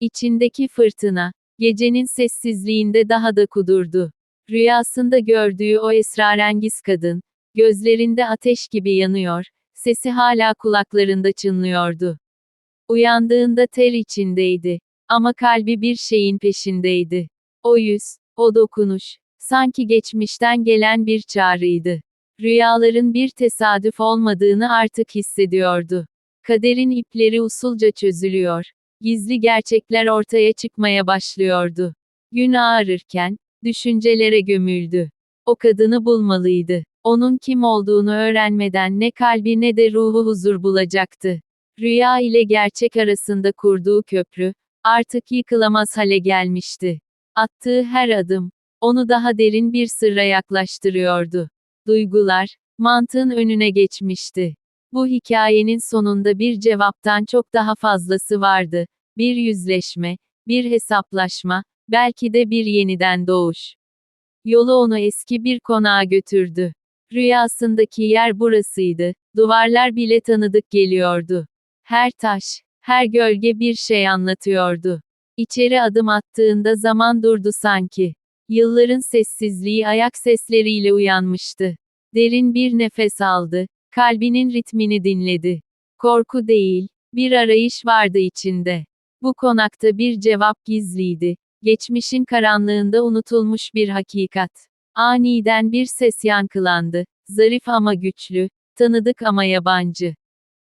İçindeki fırtına, gecenin sessizliğinde daha da kudurdu. Rüyasında gördüğü o esrarengiz kadın, gözlerinde ateş gibi yanıyor, sesi hala kulaklarında çınlıyordu. Uyandığında ter içindeydi. Ama kalbi bir şeyin peşindeydi. O yüz, o dokunuş, sanki geçmişten gelen bir çağrıydı. Rüyaların bir tesadüf olmadığını artık hissediyordu. Kaderin ipleri usulca çözülüyor. Gizli gerçekler ortaya çıkmaya başlıyordu. Gün ağarırken, düşüncelere gömüldü. O kadını bulmalıydı. Onun kim olduğunu öğrenmeden ne kalbi ne de ruhu huzur bulacaktı. Rüya ile gerçek arasında kurduğu köprü, artık yıkılamaz hale gelmişti. Attığı her adım, onu daha derin bir sırra yaklaştırıyordu. Duygular, mantığın önüne geçmişti. Bu hikayenin sonunda bir cevaptan çok daha fazlası vardı. Bir yüzleşme, bir hesaplaşma, belki de bir yeniden doğuş. Yolu onu eski bir konağa götürdü. Rüyasındaki yer burasıydı. Duvarlar bile tanıdık geliyordu. Her taş, her gölge bir şey anlatıyordu. İçeri adım attığında zaman durdu sanki. Yılların sessizliği ayak sesleriyle uyanmıştı. Derin bir nefes aldı. Kalbinin ritmini dinledi. Korku değil, bir arayış vardı içinde. Bu konakta bir cevap gizliydi. Geçmişin karanlığında unutulmuş bir hakikat. Aniden bir ses yankılandı. Zarif ama güçlü, tanıdık ama yabancı.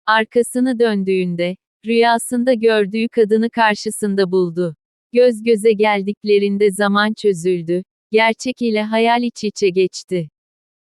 Arkasını döndüğünde, rüyasında gördüğü kadını karşısında buldu. Göz göze geldiklerinde zaman çözüldü, gerçek ile hayal iç içe geçti.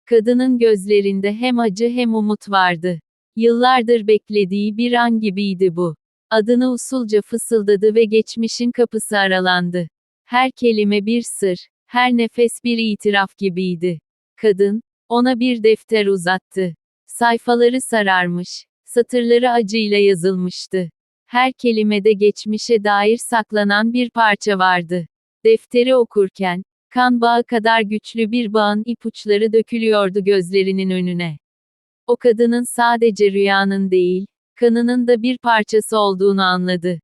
Kadının gözlerinde hem acı hem umut vardı. Yıllardır beklediği bir an gibiydi bu. Adını usulca fısıldadı ve geçmişin kapısı aralandı. Her kelime bir sır, her nefes bir itiraf gibiydi. Kadın, ona bir defter uzattı. Sayfaları sararmış, satırları acıyla yazılmıştı. Her kelimede geçmişe dair saklanan bir parça vardı. Defteri okurken, kan bağı kadar güçlü bir bağın ipuçları dökülüyordu gözlerinin önüne. O kadının sadece rüyanın değil, kanının da bir parçası olduğunu anladı.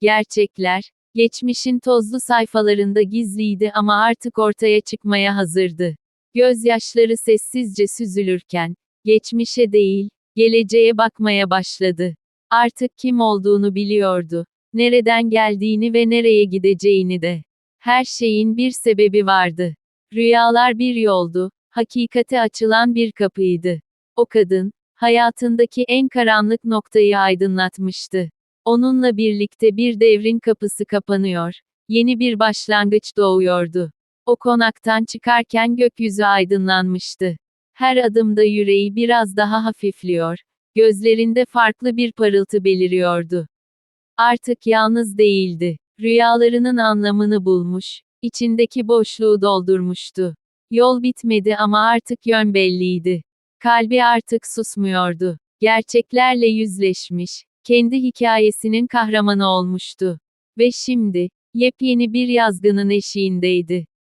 Gerçekler, geçmişin tozlu sayfalarında gizliydi ama artık ortaya çıkmaya hazırdı. Gözyaşları sessizce süzülürken, geçmişe değil, geleceğe bakmaya başladı. Artık kim olduğunu biliyordu. Nereden geldiğini ve nereye gideceğini de. Her şeyin bir sebebi vardı. Rüyalar bir yoldu, hakikate açılan bir kapıydı. O kadın, hayatındaki en karanlık noktayı aydınlatmıştı. Onunla birlikte bir devrin kapısı kapanıyor, yeni bir başlangıç doğuyordu. O konaktan çıkarken gökyüzü aydınlanmıştı. Her adımda yüreği biraz daha hafifliyor, gözlerinde farklı bir parıltı beliriyordu. Artık yalnız değildi. Rüyalarının anlamını bulmuş, içindeki boşluğu doldurmuştu. Yol bitmedi ama artık yön belliydi. Kalbi artık susmuyordu. Gerçeklerle yüzleşmiş, kendi hikayesinin kahramanı olmuştu. Ve şimdi, yepyeni bir yazgının eşiğindeydi.